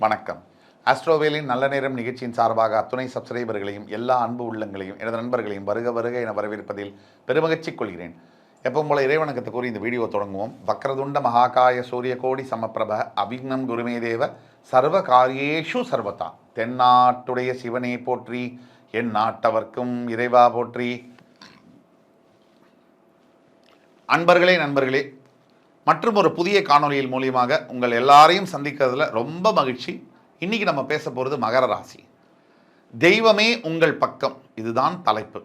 வணக்கம். ஆஸ்ட்ரோவேலின் நல்ல நேரம் நிகழ்ச்சியின் சார்பாக அத்துணை சப்ஸ்கிரைபர்களையும் எல்லா அன்பு உள்ளங்களையும் எனது நண்பர்களையும் வருக வருக என வரவேற்பதில் பெருமகிழ்ச்சி கொள்கிறேன். எப்பவும் போல இறைவணக்கத்தை கூறி இந்த வீடியோ தொடங்குவோம். வக்ரதுண்ட மகாகாய சூரிய கோடி சமப்பிரப அபிக்னம் குருமே தேவ சர்வ காரியேஷு சர்வதா. தென்னாட்டுடைய சிவனே போற்றி என் நாட்டவர்க்கும் இறைவா போற்றி. அன்பர்களே நண்பர்களே மற்றும் ஒரு புதிய காணொளியில் மூலியமாக உங்கள் எல்லாரையும் சந்திக்கிறதுல ரொம்ப மகிழ்ச்சி. இன்னைக்கு நம்ம பேச போகிறது மகர ராசி. தெய்வமே உங்கள் பக்கம். இதுதான் தலைப்பு.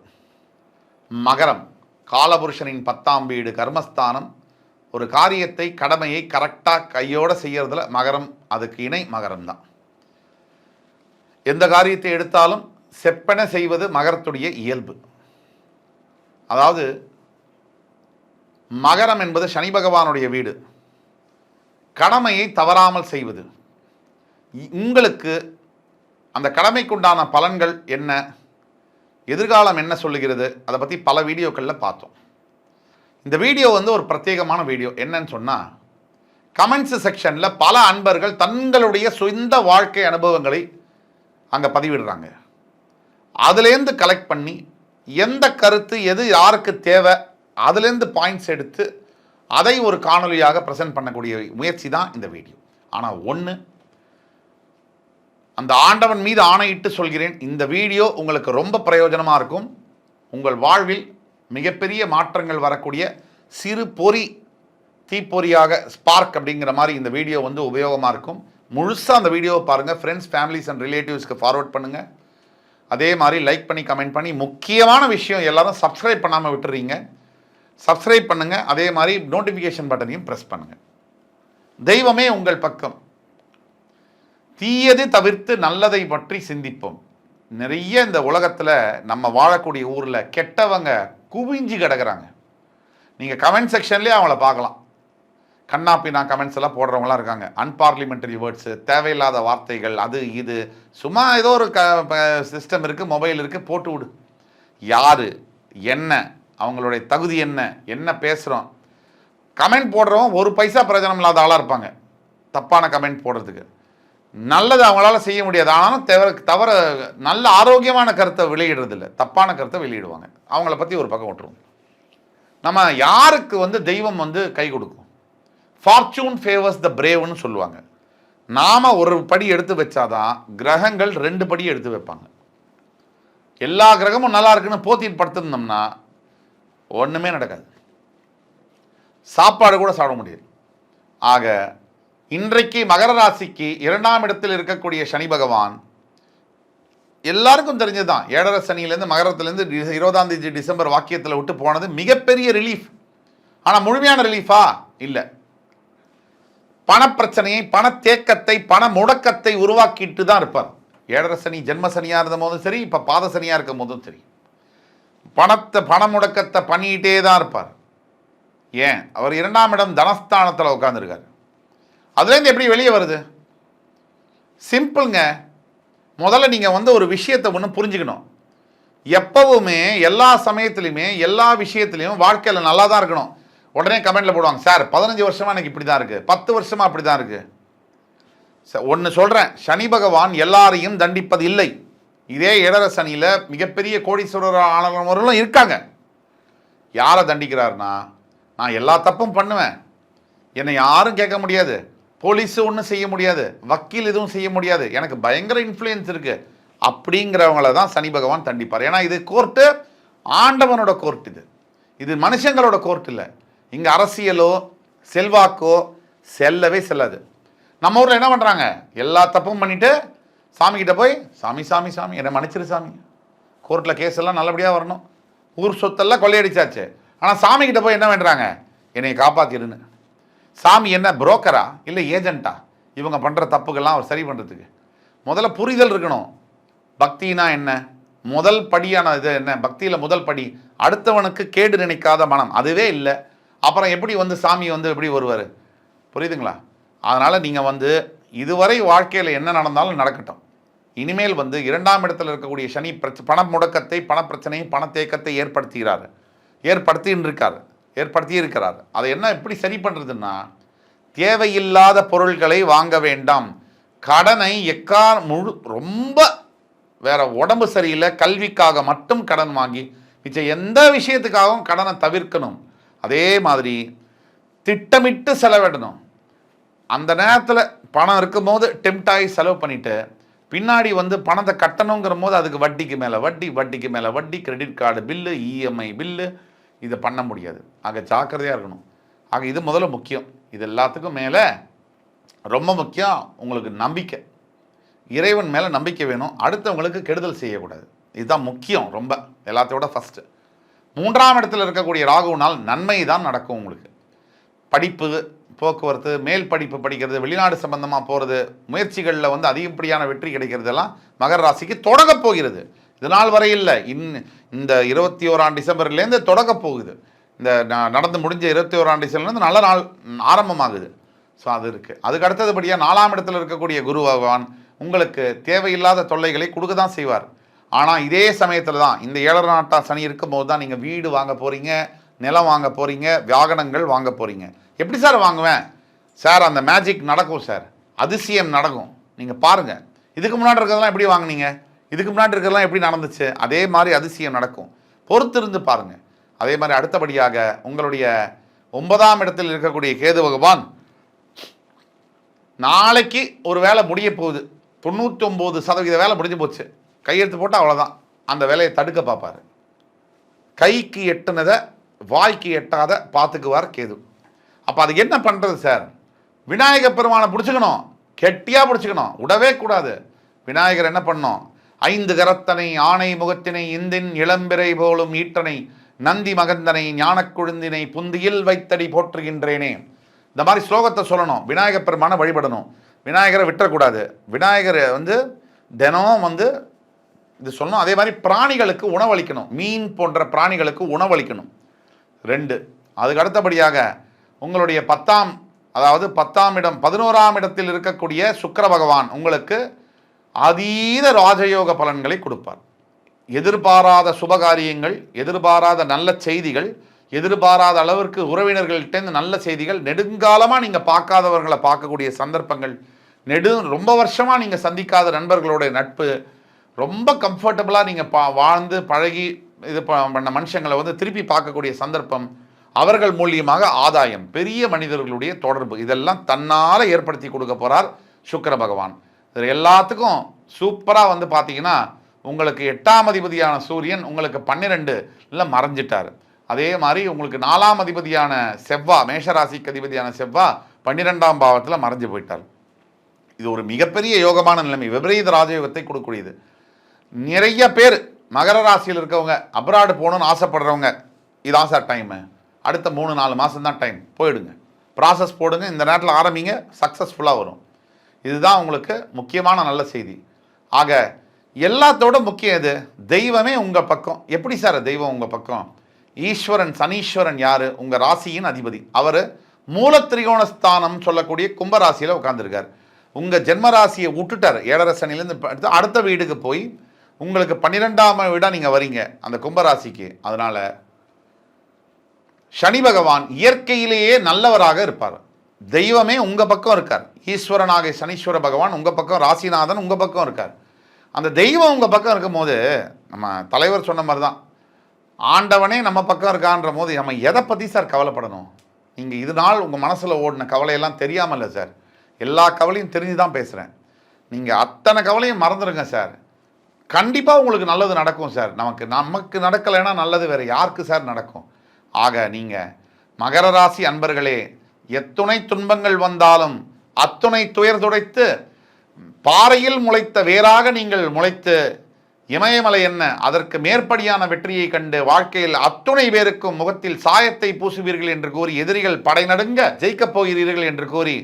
மகரம். காலபுருஷனின் பத்தாம் வீடு கர்மஸ்தானம். ஒரு காரியத்தை கடமையை கரெக்டாக கையோடு செய்கிறதுல மகரம் அதுக்கு இணை மகரம் தான் எந்த காரியத்தை எடுத்தாலும் செப்பன செய்வது மகரத்துடைய இயல்பு. அதாவது மகரம் என்பது சனி பகவானுடைய வீடு. கடமையை தவறாமல் செய்வது. இ- உங்களுக்கு அந்த கடமைக்குண்டான பலன்கள் என்ன? எதிர்காலம் என்ன சொல்லுகிறது? அதை பற்றி பல வீடியோக்களில் பார்த்தோம். இந்த வீடியோ வந்து ஒரு பிரத்யேகமான வீடியோ. என்னன்னு சொன்னால் கமெண்ட்ஸ் செக்ஷனில் பல அன்பர்கள் தங்களுடைய சொந்த வாழ்க்கை அனுபவங்களை அங்கே பதிவிடுறாங்க. அதுலேருந்து கலெக்ட் பண்ணி எந்த கருத்து எது யாருக்கு தேவை அதுலேருந்து பாயிண்ட்ஸ் எடுத்து அதை ஒரு காணொலியாக ப்ரெசென்ட் பண்ணக்கூடிய முயற்சி தான் இந்த வீடியோ ஆனால் ஒன்று அந்த ஆண்டவன் மீது ஆணையிட்டு சொல்கிறேன் இந்த வீடியோ உங்களுக்கு ரொம்ப பிரயோஜனமாக இருக்கும். உங்கள் வாழ்வில் மிகப்பெரிய மாற்றங்கள் வரக்கூடிய சிறு பொறி தீப்பொறியாக ஸ்பார்க் அப்படிங்கிற மாதிரி இந்த வீடியோ வந்து உபயோகமாக இருக்கும். முழுசாக அந்த வீடியோவை பாருங்கள் ஃப்ரெண்ட்ஸ் ஃபேமிலிஸ் அண்ட் ரிலேட்டிவ்ஸ்க்கு ஃபார்வர்ட் பண்ணுங்கள் அதே மாதிரி லைக் பண்ணி கமெண்ட் பண்ணி முக்கியமான விஷயம் எல்லாரும் சப்ஸ்கிரைப் பண்ணாமல் விட்டுறீங்க. சப்ஸ்கிரைப் பண்ணுங்கள் அதே மாதிரி நோட்டிஃபிகேஷன் பட்டனையும் ப்ரெஸ் பண்ணுங்கள் தெய்வமே உங்கள் பக்கம். தீயது தவிர்த்து நல்லதை பற்றி சிந்திப்போம். நிறைய இந்த உலகத்தில் நம்ம வாழக்கூடிய ஊரில் கெட்டவங்க குவிஞ்சு கிடக்குறாங்க. நீங்கள் கமெண்ட் செக்ஷன்லேயே அவங்கள பார்க்கலாம். கண்ணாப்பினா கமெண்ட்ஸ் எல்லாம் போடுறவங்களாம் இருக்காங்க. அன்பார்லிமெண்டரி வேர்ட்ஸு தேவையில்லாத வார்த்தைகள் அது இது. சும்மா ஏதோ ஒரு க சிஸ்டம் இருக்குது மொபைல் இருக்குது போட்டு விடு. யார்? என்ன? அவங்களுடைய தகுதி என்ன? என்ன பேசுகிறோம் கமெண்ட் போடுறோம் ஒரு பைசா பிரயோஜனம் இல்லாத ஆளாக இருப்பாங்க. தப்பான கமெண்ட் போடுறதுக்கு. நல்லது அவங்களால செய்ய முடியாது. ஆனாலும் தவிர தவிர நல்ல ஆரோக்கியமான கருத்தை வெளியிடுறதில்ல. தப்பான கருத்தை வெளியிடுவாங்க. அவங்கள பற்றி ஒரு பக்கம் விட்டுருவோம். நம்ம யாருக்கு வந்து தெய்வம் வந்து கை கொடுக்கும்? ஃபார்ச்சூன் ஃபேவர்ஸ் த பிரேவ்னு சொல்லுவாங்க. நாம் ஒரு படி எடுத்து வச்சாதான் கிரகங்கள் ரெண்டு படி எடுத்து வைப்பாங்க. எல்லா கிரகமும் நல்லா இருக்குன்னு போத்திட்டு படுத்திருந்தோம்னா ஒன்றுமே நடக்காது. சாப்பாடு கூட சாப்பிட முடியாது ஆக இன்றைக்கு மகர ராசிக்கு இரண்டாம் இடத்தில் இருக்கக்கூடிய சனி பகவான் எல்லாருக்கும் தெரிஞ்சதுதான். ஏழரை சனியிலேருந்து மகரத்துலேருந்து டி- இருபதாம் தேதி டிசம்பர் வாக்கியத்தில் விட்டு போனது மிகப்பெரிய ரிலீஃப் ஆனால் முழுமையான ரிலீஃபா இல்லை. பணப்பிரச்சனையை பணத்தேக்கத்தை பண முடக்கத்தை உருவாக்கிட்டு தான் இருப்பார். ஏழரை சனி ஜென்ம சனியாக இருந்த போதும் சரி இப்போ பாத சனியாக இருக்கும் போதும் சரி. பணத்தை பண முடக்கத்தை பண்ணிக்கிட்டே தான் இருப்பார். ஏன்? அவர் இரண்டாம் இடம் தனஸ்தானத்தில் உட்காந்துருக்காரு அதுலேருந்து எப்படி வெளியே வருது? சிம்பிளுங்க முதல்ல நீங்கள் வந்து ஒரு விஷயத்தை ஒன்று புரிஞ்சுக்கணும். எப்போவுமே எல்லா சமயத்துலையுமே எல்லா விஷயத்துலையும் வாழ்க்கையில் நல்லா தான் இருக்கணும். உடனே கமெண்ட்டில் போடுவாங்க சார் பதினஞ்சு வருஷமாக எனக்கு இப்படி தான் இருக்குது பத்து வருஷமாக அப்படி தான் இருக்குது ஒன்று சொல்கிறேன் சனி பகவான் எல்லாரையும் தண்டிப்பது இல்லை. இதே இடரச அணியில் மிகப்பெரிய கோடீஸ்வரர் ஆனவர்களும் இருக்காங்க. யாரை தண்டிக்கிறாருன்னா நான் எல்லா தப்பும் பண்ணுவேன். என்னை யாரும் கேட்க முடியாது. போலீஸ் ஒன்றும் செய்ய முடியாது. வக்கீல் எதுவும் செய்ய முடியாது. எனக்கு பயங்கர இன்ஃப்ளூயன்ஸ் இருக்குது அப்படிங்கிறவங்கள தான் சனி பகவான் தண்டிப்பார். ஏன்னா இது கோர்ட்டு ஆண்டவனோட கோர்ட் இது. இது மனுஷங்களோட கோர்ட் இல்லை. இங்கே அரசியலோ செல்வாக்கோ செல்லவே செல்லாது. நம்ம ஊரில் என்ன பண்ணுறாங்க எல்லா தப்பும் பண்ணிவிட்டு சாமிக்கிட்ட போய் சாமி சாமி சாமி என்னை மன்னிச்சிரு சாமி. கோர்ட்டில் கேஸ் எல்லாம் நல்லபடியாக வரணும். ஊர் சொத்தெல்லாம் கொள்ளையடிச்சாச்சு. ஆனால் சாமிக்கிட்ட போய் என்ன வேண்டுறாங்க? என்னை காப்பாற்றிடுன்னு சாமி என்ன புரோக்கரா? இல்லை ஏஜென்ட்டா? இவங்க பண்ணுற தப்புக்கெல்லாம் அவர் சரி பண்ணுறதுக்கு முதல்ல புரிதல் இருக்கணும். பக்தினா என்ன? முதல் படியான இது என்ன? பக்தியில் முதல் படி. அடுத்தவனுக்கு கேடு நினைக்காத மனம். அதுவே இல்லை. அப்புறம் எப்படி வந்து சாமி வந்து எப்படி வருவார்? புரியுதுங்களா? அதனால் நீங்கள் வந்து இதுவரை வாழ்க்கையில் என்ன நடந்தாலும் நடக்கட்டும். இனிமேல் வந்து இரண்டாம் இடத்தில் இருக்கக்கூடிய சனி பிரச்ச பண முடக்கத்தை பணப்பிரச்சனையை பணத்தேக்கத்தை ஏற்படுத்துகிறார் ஏற்படுத்தின்னு இருக்கார் ஏற்படுத்தி இருக்கிறார் அதை என்ன எப்படி சரி பண்ணுறதுன்னா தேவையில்லாத பொருள்களை வாங்க வேண்டாம். கடனை எக்கா முழு ரொம்ப வேற உடம்பு சரியில்லை கல்விக்காக மட்டும் கடன் வாங்கி மிச்சம் எந்த விஷயத்துக்காகவும் கடனை தவிர்க்கணும். அதே மாதிரி திட்டமிட்டு செலவிடணும். அந்த நேரத்தில் பணம் இருக்கும்போது டெம்டாகி செலவு பண்ணிவிட்டு பின்னாடி வந்து பணத்தை கட்டணுங்கிற போது அதுக்கு வட்டிக்கு மேலே வட்டி வட்டிக்கு மேலே வட்டி credit card bill EMI bill இதை பண்ண முடியாது. ஆக ஜாக்கிரதையாக இருக்கணும். ஆக இது முதல்ல முக்கியம். இது எல்லாத்துக்கும் மேலே ரொம்ப முக்கியம். உங்களுக்கு நம்பிக்கை. இறைவன் மேலே நம்பிக்கை வேணும். அடுத்தவங்களுக்கு கெடுதல் செய்யக்கூடாது. இதுதான் முக்கியம் ரொம்ப. எல்லாத்தையோட ஃபஸ்ட்டு மூன்றாம் இடத்துல இருக்கக்கூடிய ராகுனால் நன்மை தான் நடக்கும் உங்களுக்கு. படிப்பு போக்குவரத்து மேல் படிப்பு படிக்கிறது வெளிநாடு சம்பந்தமாக போகிறது முயற்சிகளில் வந்து அதிகப்படியான வெற்றி கிடைக்கிறதெல்லாம் மகர ராசிக்கு தொடங்கப் போகிறது. இது நாள் வரை இல்லை. இன் இந்த இருபத்தி ஓராம் டிசம்பர்லேருந்து தொடங்கப் போகுது. இந்த ந- நடந்து முடிஞ்ச இருபத்தி ஓராம் டிசம்பர்லேருந்து நல்ல நாள் ஆரம்பமாகுது. ஸோ அது இருக்குது அதுக்கு அடுத்ததுபடியாக நாலாம் இடத்துல இருக்கக்கூடிய குரு பகவான் உங்களுக்கு தேவையில்லாத தொல்லைகளை கொடுக்க தான் செய்வார். ஆனால் இதே சமயத்தில் தான் இந்த ஏழரை நாட்டா சனி இருக்கும்போது தான் நீங்கள் வீடு வாங்க போகிறீங்க நிலம் வாங்க போகிறீங்க வாகனங்கள் வாங்க போகிறீங்க எப்படி சார் வாங்குவேன்? சார் அந்த மேஜிக் நடக்கும் சார். அதிசயம் நடக்கும். நீங்கள் பாருங்கள் இதுக்கு முன்னாடி இருக்கிறதெல்லாம் எப்படி வாங்குனீங்க? இதுக்கு முன்னாடி இருக்கிறதெல்லாம் எப்படி நடந்துச்சு? அதே மாதிரி அதிசயம் நடக்கும். பொறுத்திருந்து பாருங்கள் அதே மாதிரி அடுத்தபடியாக உங்களுடைய ஒன்பதாம் இடத்தில் இருக்கக்கூடிய கேது பகவான் நாளைக்கு ஒரு வேலை முடிய போகுது. தொண்ணூத்தொம்பது சதவீத வேலை முடிஞ்சு போச்சு. கையெழுத்து போட்டால் அவ்வளோதான் அந்த வேலையை தடுக்க பார்ப்பார். கைக்கு எட்டுனதை வாய்க்கு எட்டாத பார்த்துக்குவார் கேது. அப்போ அதுக்கு என்ன பண்ணுறது சார் விநாயக பெருமானை பிடிச்சிக்கணும். கெட்டியாக பிடிச்சிக்கணும். விடவே கூடாது. விநாயகர் என்ன பண்ணோம் ஐந்து கரத்தனை ஆணை முகத்தினை இந்தின் இளம்பிறை போலும் ஈட்டனை நந்தி மகந்தனை ஞானக்குழுந்தினை புந்தியில் வைத்தடி போற்றுகின்றேனே. இந்த மாதிரி ஸ்லோகத்தை சொல்லணும். விநாயகர் பெருமானை வழிபடணும். விநாயகரை விட்டுறக்கூடாது. விநாயகரை வந்து தினம் வந்து இது சொல்லணும். அதே மாதிரி பிராணிகளுக்கு உணவளிக்கணும். மீன் போன்ற பிராணிகளுக்கு உணவளிக்கணும். ரெண்டு. அதுக்கு அடுத்தபடியாக உங்களுடைய பத்தாம் அதாவது பத்தாம் இடம் பதினோராம் இடத்தில் இருக்கக்கூடிய சுக்கர பகவான் உங்களுக்கு அதீத ராஜயோக பலன்களை கொடுப்பார். எதிர்பாராத சுபகாரியங்கள் எதிர்பாராத நல்ல செய்திகள் எதிர்பாராத அளவிற்கு உறவினர்கள்ட்டேருந்து நல்ல செய்திகள் நெடுங்காலமாக நீங்கள் பார்க்காதவர்களை பார்க்கக்கூடிய சந்தர்ப்பங்கள் நெடு ரொம்ப வருஷமாக நீங்கள் சந்திக்காத நண்பர்களுடைய நட்பு ரொம்ப கம்ஃபர்டபுளாக நீங்கள் பா வாழ்ந்து பழகி இது ப- பண்ண மனுஷங்களை வந்து திருப்பி பார்க்கக்கூடிய சந்தர்ப்பம் அவர்கள் மூலியமாக ஆதாயம் பெரிய மனிதர்களுடைய தொடர்பு இதெல்லாம் தன்னால் ஏற்படுத்தி கொடுக்க போகிறார் சுக்கர பகவான். இது எல்லாத்துக்கும் சூப்பராக வந்து பார்த்தீங்கன்னா உங்களுக்கு எட்டாம் அதிபதியான சூரியன் உங்களுக்கு பன்னிரெண்டு இல்லை மறைஞ்சிட்டார். அதே மாதிரி உங்களுக்கு நாலாம் அதிபதியான செவ்வா மேஷராசிக்கு அதிபதியான செவ்வா பன்னிரெண்டாம் பாவத்தில் மறைஞ்சு போயிட்டார். இது ஒரு மிகப்பெரிய யோகமான நிலைமை விபரீத ராஜயோகத்தை கொடுக்கக்கூடியது. நிறைய பேர் மகர ராசியில் இருக்கவங்க அப்ராடு போகணும்னு ஆசைப்படுறவங்க இதான் சார் டைமு அடுத்த மூணு நாலு மாதம் தான் டைம் போயிடுங்க. ப்ராசஸ் போடுங்க. இந்த நேரத்தில் ஆரம்பிங்க. சக்ஸஸ்ஃபுல்லாக வரும். இதுதான் உங்களுக்கு முக்கியமான நல்ல செய்தி. ஆக எல்லாத்தோட முக்கியம் எது? தெய்வமே உங்கள் பக்கம். எப்படி சார் தெய்வம் உங்கள் பக்கம்? ஈஸ்வரன் சனீஸ்வரன் யார்? உங்கள் ராசியின் அதிபதி. அவர் மூலத்திரிகோணஸ்தானம் சொல்லக்கூடிய கும்பராசியில் உட்காந்துருக்கார் உங்கள் ஜென்மராசியை விட்டுட்டார். ஏழரை சனிலேருந்து அடுத்து அடுத்த வீடுக்கு போய் உங்களுக்கு பன்னிரெண்டாம் வீடாக நீங்கள் வரீங்க. அந்த கும்பராசிக்கு. அதனால் சனி பகவான் இயற்கையிலேயே நல்லவராக இருப்பார். தெய்வமே உங்கள் பக்கம் இருக்கார். ஈஸ்வரனாக சனீஸ்வர பகவான் உங்கள் பக்கம் ராசிநாதன் உங்கள் பக்கம் இருக்கார். அந்த தெய்வம் உங்கள் பக்கம் இருக்கும்போது நம்ம தலைவர் சொன்ன மாதிரி தான் ஆண்டவனே நம்ம பக்கம் இருக்கான்ற போது நம்ம எதை பற்றி சார் கவலைப்படணும்? நீங்கள் இது நாள் உங்கள் மனசில் ஓடின கவலையெல்லாம் தெரியாமல் இல்லை சார். எல்லா கவலையும் தெரிஞ்சு தான் பேசுகிறேன் நீங்கள் அத்தனை கவலையும் மறந்துடுங்க சார். கண்டிப்பாக உங்களுக்கு நல்லது நடக்கும் சார். நமக்கு நமக்கு நடக்கலைன்னா நல்லது வேறு யாருக்கு சார் நடக்கும்? ஆக நீங்கள் மகர ராசி அன்பர்களே எத்துணை துன்பங்கள் வந்தாலும் அத்துணை துயர் துடைத்து பாறையில் முளைத்த வேறாக நீங்கள் முளைத்து இமயமலை என்ன அதற்கு மேற்படியான வெற்றியை கண்டு வாழ்க்கையில் அத்துணை பேருக்கும் முகத்தில் சாயத்தை பூசுவீர்கள் என்று கூறி எதிரிகள் படை நடுங்க ஜெயிக்கப் போகிறீர்கள் என்று கூறி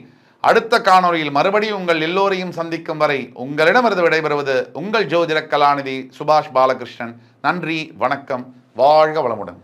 அடுத்த காணொளியில் மறுபடியும் உங்கள் எல்லோரையும் சந்திக்கும் வரை உங்களிடமிருந்து விடைபெறுவது உங்கள் ஜோதிட கலாநிதி சுபாஷ் பாலகிருஷ்ணன். நன்றி வணக்கம் வாழ்க வளமுடன்.